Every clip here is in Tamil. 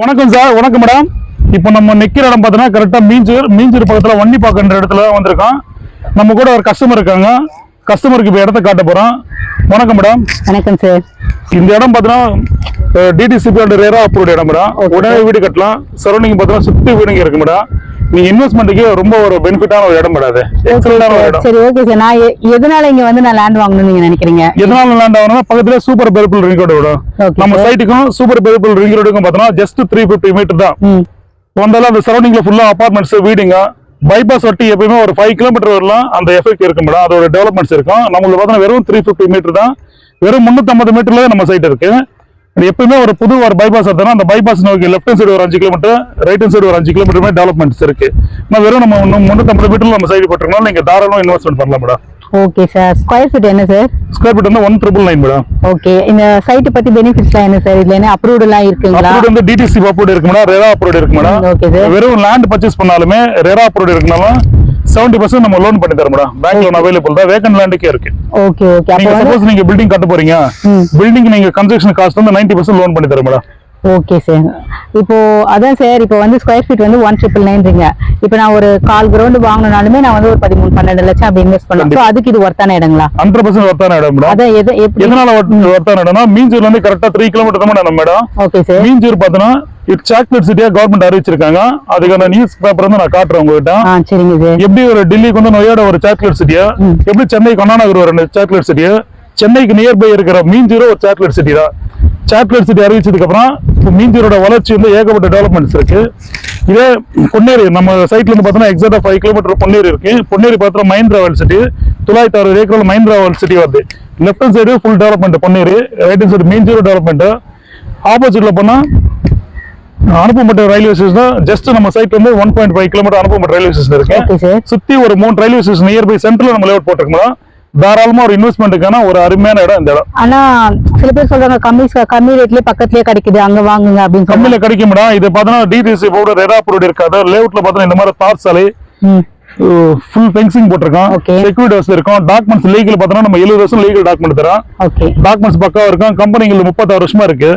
வணக்கம் சார் வணக்கம் மேடம் இப்போ நம்ம நிக்கிற இடம் பார்த்தீங்கன்னா கரெக்டா மீஞ்சூர் மீஞ்சூர் பக்கத்துல வண்டிப்பாக்கன்ற இடத்துல வந்திருக்கோம். நம்ம கூட ஒரு கஸ்டமர் இருக்காங்க. கஸ்டமருக்கு இப்போ இடத்த காட்ட போறோம். வணக்கம் மேடம் வணக்கம் சார் இந்த இடம் பார்த்தீங்கன்னா டிடிசிபி ரேரா அப்ரூவ்ட் இடம் மேடம் உடனே வீடு கட்டலாம். சரௌண்டிங் பார்த்தீங்கன்னா சுத்தி வீடுங்க இருக்கு மேடம் நீங்க இன்வெஸ்ட்மெண்ட்டுக்கு ரொம்ப ஒரு பெனிஃபிட்டான ஒரு இடம் எக்ஸலண்டான ஒரு இடம். சரி ஓகே சார் நான் எதனால இங்க வந்து நான் லேண்ட் வாங்கணும்னு நீங்க நினைக்கிறீங்க? எதனால லேண்ட் ஆகணும்னா பக்கத்துல சூப்பர் பெருப்புல் ரிங் ரோடு விடும். நம்ம. சைட்டுக்கும் சூப்பர் பெருப்புல் ரிங் ரோடுக்கும் பார்த்தோம்னா ஜஸ்ட் த்ரீ ஃபிஃப்டி மீட்டர் தான். வந்தாலும் அந்த சரௌண்டிங்ல ஃபுல்லா அபார்ட்மெண்ட்ஸ் வீடுங்க. பைபாஸ் ஒட்டி எப்பயுமே ஒரு ஃபைவ் கிலோமீட்டர் வரலாம். அந்த எஃபெக்ட் இருக்கும் மேடம் அதோட டெவலப்மெண்ட்ஸ் இருக்கும். நம்மளுக்கு பார்த்தீங்கன்னா வெறும் த்ரீ ஃபிஃப்டி மீட்டர் தான். வெறும் முந்நூற்றம்பது மீட்டர்ல நம்ம சைட் இருக்கு. அது எப்பயுமே ஒரு புது ஒரு பைபாஸ் எடுத்தோம்னா அந்த பைபாஸ் நோக்கி லெஃப்ட் ஹேண்ட் சைடு ஒரு அஞ்சு கிலோமீட்டர் ரைட் ஹேண்ட் சைடு ஒரு அஞ்சு கிலோமீட்டர் டெவலப்மெண்ட்ஸ் இருக்கு. நான் வெறும் நம்ம இன்னும் முந்நூற்றம்பது மீட்டர்ல நம்ம சைடு போட்டிருக்கோம் நீங்க தாராளம் இன்வெஸ்ட்மெண்ட் பண்ணலாம் madam. Okay sir square feet என்ன சார் ஸ்கொயர் ஃபீட் வந்து one triple nine madam. Okay இந்த சைட் பத்தி பெனிஃபிட்ஸ்லாம் என்ன சார் இதுல என்ன அப்ரூவ்ட் எல்லாம் இருக்குங்களா? அப்ரூவ்ட் வந்து டிடிசி அப்ரூவ்ட் இருக்கு மேடம். ரெரா அப்ரூவ்ட் இருக்கு மேடம். Okay sir. வெறும் லேண்ட் பர்ச்சேஸ் பண்ணாலுமே ரெரா அப்ரூவ்ட் இருக்குனாலும் செவன்டி பர்சன்ட் நம்ம லோன் பண்ணி தரோம் மேடம் பேங்க் லோன் அவைலபிள் தான் வேக்கன் லேண்டுக்கே இருக்கு. ஓகே ஓகே நீங்க சப்போஸ் நீங்க பில்டிங் கட்ட போறீங்க. பில்டிங் நீங்க கன்ஸ்ட்ரக்ஷன் காஸ்ட் வந்து நைன்டி பர்சன்ட் லோன் பண்ணி தரோம் மேடம் ஓகே சார் இப்போ அதான் சார் இப்போ வந்து ஸ்கொயர் ஃபீட் வந்து ஒன் ட்ரிபிள் நைன்றீங்க இப்போ நான் ஒரு கால் கிரவுண்ட் வாங்கினாலுமே நான் வந்து ஒரு பதிமூணு பன்னெண்டு லட்சம் அப்படி இன்வெஸ்ட் பண்ணலாம். ஸோ அதுக்கு இது ஒர்த்தான இடங்களா? ஹண்ட்ரட் பர்சன்ட் ஒர்த்தான இடம் மேடம் அதான் எது எப்படி? எதனால ஒர்த்தான இடம்னா மீஞ்சூர்ல இருந்து கரெக்டா த்ரீ கிலோமீட்டர் தான் நம்ம மேடம் ஓகே சார் மீஞ்சூர் பார்த்தோன்னா இட் சாக்லேட் சிட்டியா கவர்மெண்ட் அறிவிச்சிருக்காங்க. அதுக்கான நியூஸ் பேப்பர் வந்து நான் காட்டுறேன் உங்ககிட்ட. எப்படி ஒரு டெல்லிக்கு வந்து நொய்யாட ஒரு சாக்லேட் சிட்டியா. எப்படி சென்னைக்கு அண்ணா நகர் ஒரு சாக்லேட் சிட்டியா சென்னைக்கு நியர்பை இருக்கிற மீஞ்சூர் ஒரு சாக்லேட் சிட்டி தான் சாக்லேட் சிட்டி அறிவிச்சதுக்கு அப்புறம் மீஞ்சூரோட வளர்ச்சி வந்து ஏகப்பட்ட டெவலப்மெண்ட்ஸ் இருக்கு. இதே பொன்னேரி நம்ம சைட்ல இருந்து பார்த்தோம்னா எக்ஸாக்டா ஃபைவ் கிலோமீட்டர் பொன்னேரி இருக்கு. பொன்னேரி பார்த்தோம் மைண்ட் ராவல் சிட்டி தொள்ளாயிரத்தி அறுபது ஏக்கர் மைண்ட் ராவல் சிட்டி வருது. Left hand side full development Ponneri right hand side Minjur development ஆப்போசிட்ல போனா அனுப்பப்பட்ட ரயில்வே ஸ்டேஷன் ஜஸ்ட் நம்ம சைட்ல இருந்து ஒன் பாயிண்ட் ஃபைவ் கிலோமீட்டர் அனுப்பப்பட்ட ரயில்வே ஸ்டேஷன் இருக்கு. சுத்தி ஒரு மூணு ரயில்வே ஸ்டேஷன் நியர்பை சென்டர்ல நம்ம லேஅவுட் போட்டிருக்கோம் தாராளமா ஒரு இன்வெஸ்ட்மெண்ட்டுக்கான ஒரு அருமையான இடம் இந்த இடம். ஆனா சில பேர் சொல்றாங்க கம்மி கம்மி ரேட்லயே பக்கத்துலயே கிடைக்குது அங்க வாங்குங்க அப்படின்னு கம்மியில கிடைக்க மேடம் இது பார்த்தோன்னா டிடிசி போர்டு ரெடா போர்டு இருக்காது. லேஅவுட்ல பார்த்தோன்னா இந்த மாதிரி தார் சாலை ஃபுல் ஃபென்சிங் போட்டிருக்கோம். செக்யூரிட்டி வசதி இருக்கும் டாக்குமெண்ட்ஸ் லீகல் பார்த்தோன்னா நம்ம எழுபது வருஷம் லீகல் டாக்குமெண்ட் தரோம் ஓகே டாக்குமெண்ட்ஸ் பக்காவா இருக்கும் கம்பெனிகள் முப்பத்தாறு வருஷமா இருக்கு.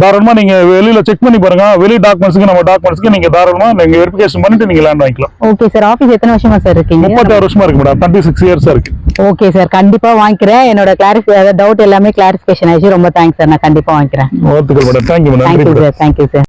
தாராளமா நீங்க வெளியில செக் பண்ணி பாருங்க. வெளி டாக்குமெண்ட்ஸ்க்கு நம்ம டாக்குமெண்ட்ஸ்க்கு நீங்க தாராளமா நீங்க வெரிஃபிகேஷன் பண்ணிட்டு நீங்க லேண்ட் வாங்கிக்கலாம். ஓகே சார் ஆபீஸ் எத்தனை வருஷமா சார் இருக்கீங்க? முப்பத்தாறு வருஷமா இருக்கு மேடம் தேர்ட்டி சிக்ஸ் இயர்ஸா இருக்கு. ஓகே சார் கண்டிப்பா வாங்கிக்கிறேன். என்னோட கிளாரிஃபை டவுட் எல்லாமே கிளாரிஃபிகேஷன் ஆயிடுச்சு. ரொம்ப தேங்க்ஸ் சார் நான் கண்டிப்பா வாங்கிக்கிறேன். வாழ்த்துக்கள் madam thank you madam thank you sir thank you sir